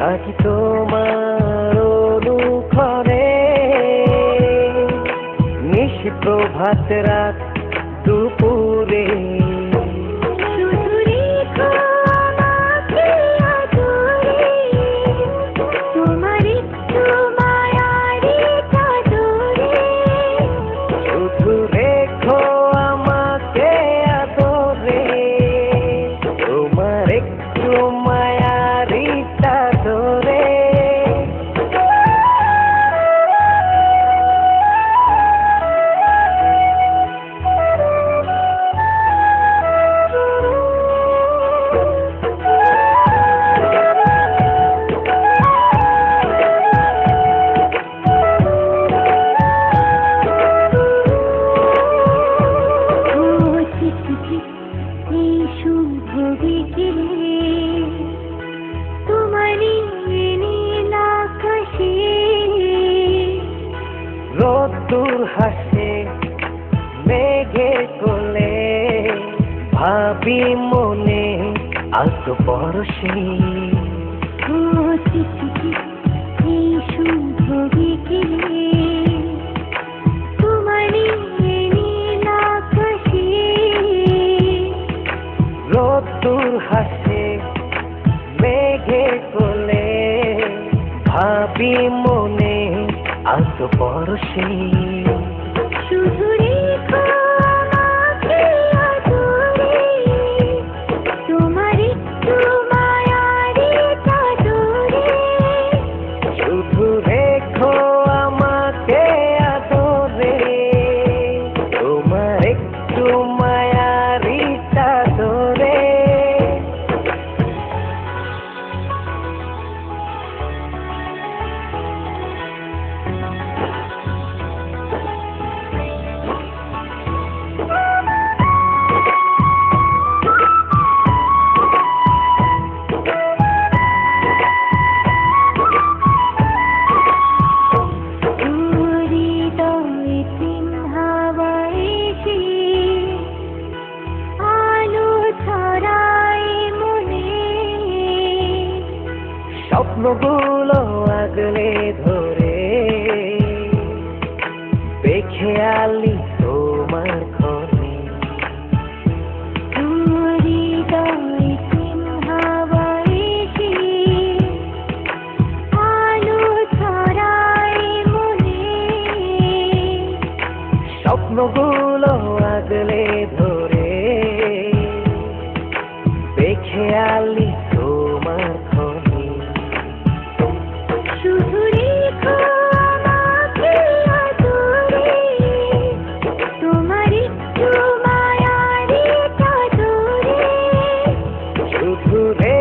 থাকি তোমার অনুক্ষণে নিশি প্রভাত রাত দুপুরে। বিকেলে রোদ্দুর হাসে মেঘে কোলে ভাবি মনে আজ পরশে চিঠি ভাবি মনে আজ পরশে স্বপ্নগুলো আগলে ধরে। বেখেয়ালি তোমার ঘরে স্বপ্নগুলো আগলে ধরে। বেখে ঘুরে